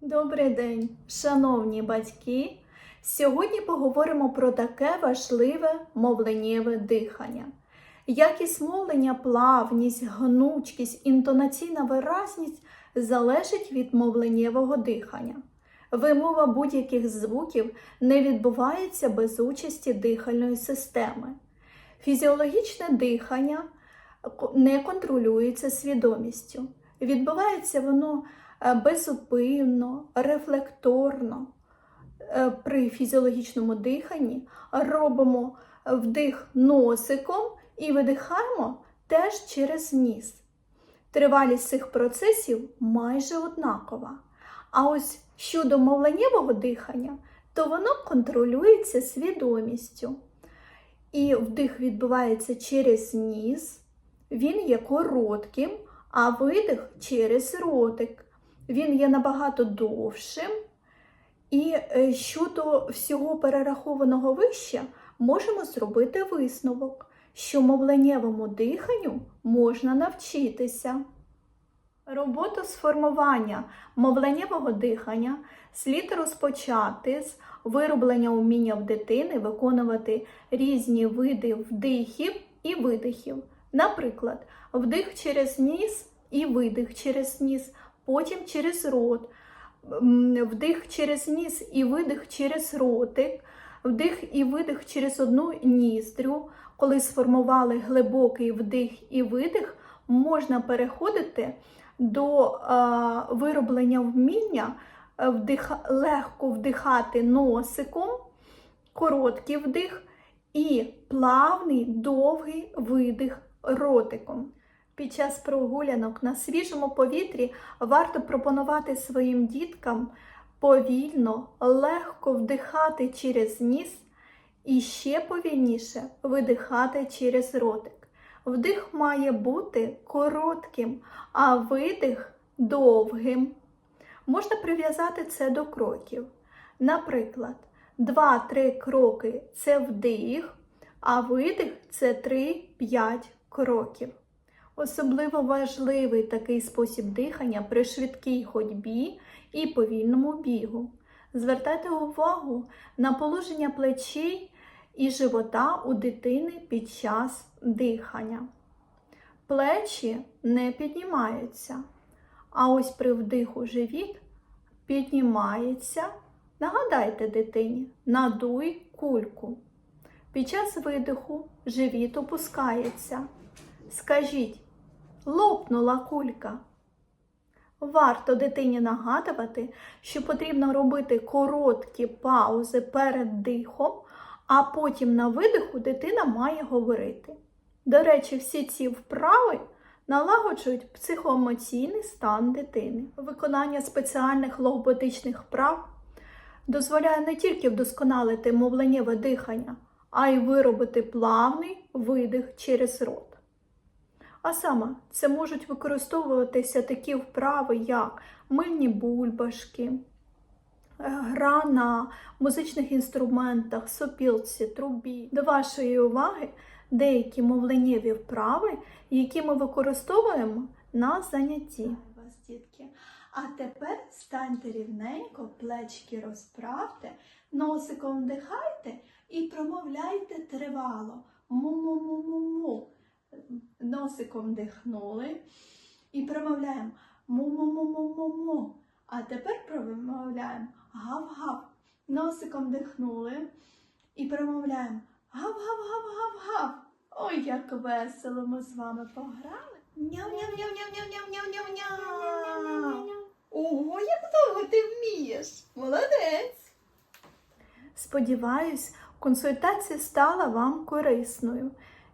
Добрий день, шановні батьки! Сьогодні поговоримо про таке важливе мовленнєве дихання. Якість мовлення, плавність, гнучкість, інтонаційна виразність залежить від мовленнєвого дихання. Вимова будь-яких звуків не відбувається без участі дихальної системи. Фізіологічне дихання не контролюється свідомістю. Відбувається воно е, безупинно, рефлекторно. Е, При фізіологічному диханні робимо вдих носиком і видихаємо теж через ніс. Тривалість цих процесів майже однакова. А ось щодо мовленнєвого дихання, то воно контролюється свідомістю. І вдих відбувається через ніс, він є коротким, а видих через ротик. Він є набагато довшим. І е, щодо всього перерахованого вище, можемо зробити висновок, що мовленнєвому диханню можна навчитися. Роботу з формування мовленнєвого дихання слід розпочати з вироблення уміння в дитини виконувати різні види вдихів і видихів. Наприклад, вдих через ніс і видих через ніс, потім через рот, вдих через ніс і видих через ротик, вдих і видих через одну ніздрю. Коли сформували глибокий вдих і видих, можна переходити до вироблення вміння е, вдиха, легко вдихати носиком, короткий вдих і плавний довгий видих ротиком. Під час прогулянок на свіжому повітрі варто пропонувати своїм діткам повільно, легко вдихати через ніс і ще повільніше видихати через ротик. Вдих має бути коротким, а видих довгим. Можна прив'язати це до кроків. Наприклад, 2-3 кроки це вдих, а видих це 3-5 кроків. Особливо важливий такий спосіб дихання при швидкій ходьбі і повільному бігу. Звертайте увагу на положення плечей і живота у дитини під час дихання. Плечі не піднімаються, а ось при вдиху живіт піднімається. Нагадайте дитині, надуй кульку. Під час видиху живіт опускається. Скажіть, лопнула кулька. Варто дитині нагадувати, що потрібно робити короткі паузи перед дихом, а потім на видиху дитина має говорити. До речі, всі ці вправи налагоджують психоемоційний стан дитини. Виконання спеціальних логопедичних вправ дозволяє не тільки вдосконалити мовленнєве дихання, а й виробити плавний видих через рот. А саме це можуть використовуватися такі вправи, як мильні бульбашки, е, гра на музичних інструментах, сопілці, трубі. До вашої уваги деякі мовленнєві вправи, які ми використовуємо на занятті. Вас, дітки. А тепер станьте рівненько, плечки розправте, носиком вдихайте і промовляйте тривало. Му-му-му-му-му. Носиком вдихнули і промовляємо му-му-му-му-му-му. А тепер промовляємо гав-гав. Носиком вдихнули і промовляємо гав-гав-гав-гав-гав. Ой, як весело ми з вами пограли. Ого, як довго ти вмієш! Молодець! Сподіваюсь, консультація стала вам корисною.